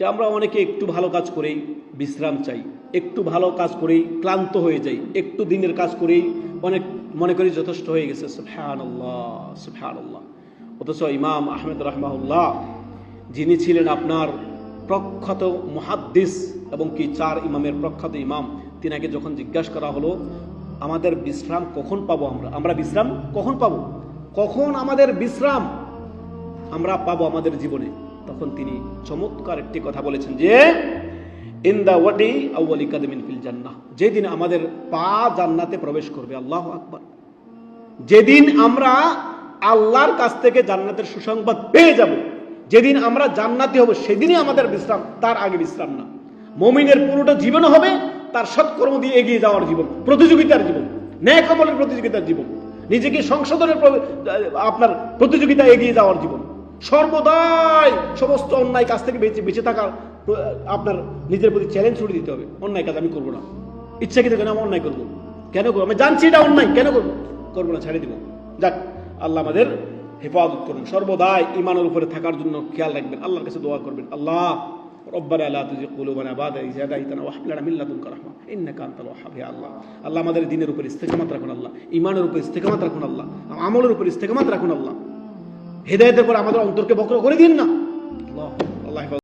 যে আমরা অনেকে একটু ভালো কাজ করেই বিশ্রাম চাই, একটু ভালো কাজ করেই ক্লান্ত হয়ে যাই, একটু দিনের কাজ করেই অনেক মনে করি যথেষ্ট হয়ে গেছে। সুফহান আল্লাহ অথচ ইমাম আহমেদ রহমাউল্লাহ যিনি ছিলেন আপনার প্রখ্যাত মুহাদ্দিস এবং কি চার ইমামের প্রখ্যাত ইমাম, তিনাকে যখন জিজ্ঞাসা করা হলো, আমাদের বিশ্রাম কখন পাবো আমরা? আমরা বিশ্রাম কখন পাবো? কখন আমাদের বিশ্রাম? আমরা পাবো আমাদের জীবনে। তখন তিনি চমৎকার একটি কথা বলেছেন যে ইন দা ওয়াডি আউ্বালি কাদমিন ফিল জান্নাহ। যেদিন আমাদের পা জান্নাতে প্রবেশ করবে, আল্লাহ আকবার। যেদিন আমরা আল্লাহর কাছ থেকে জান্নাতের সুসংবাদ পেয়ে যাব, যেদিন আমরা জান্নাতি হব, সেদিনই আমাদের বিশ্রাম, তার আগে বিশ্রাম না। মমিনের পুরোটা জীবন হবে, তার সৎকর্ম দিয়ে এগিয়ে যাওয়ার জীবন, প্রতিযোগিতার জীবন ন্যায় কমলের প্রতিযোগিতার জীবন, নিজেকে সংশোধনের আপনার প্রতিযোগিতা এগিয়ে যাওয়ার জীবন। সর্বদাই সমস্ত অন্যায় কাজ থেকে বেঁচে বেঁচে থাকার আপনার নিজের প্রতি চ্যালেঞ্জ ছুড়ে দিতে হবে। অন্যায় কাজ আমি করব না। ইচ্ছা কিন্তু কেন আমি অন্যায় করব। কেন করব? আমি জানছি এটা অন্যায়, কেন করব? করব না ছেড়ে দিব। যাক, আল্লাহ আমাদের হেফাজত করুন। সর্বদাই ইমানের উপরে থাকার জন্য খেয়াল রাখবেন। আল্লাহর কাছে দোয়া করবেন। আল্লাহ, রব্বানা লা তুজি কুলুবানা বাদা ইয হাদাইতানা ওয়া হাব লানা মিন লাদুনকা রাহমা ইন্নাকা আনতাল ওয়াহ্হাব। ইয়া আল্লাহ আল্লাহ আমাদের দিনের উপর ইস্তেকামাত রাখুন, আল্লাহ। ইমানের উপর ইস্তেকামাত রাখুন, আল্লাহ। আমলের উপর ইস্তেকামাত রাখুন, আল্লাহ। হেদায়েতের পর আমাদের অন্তরকে বক্র করে দিন না।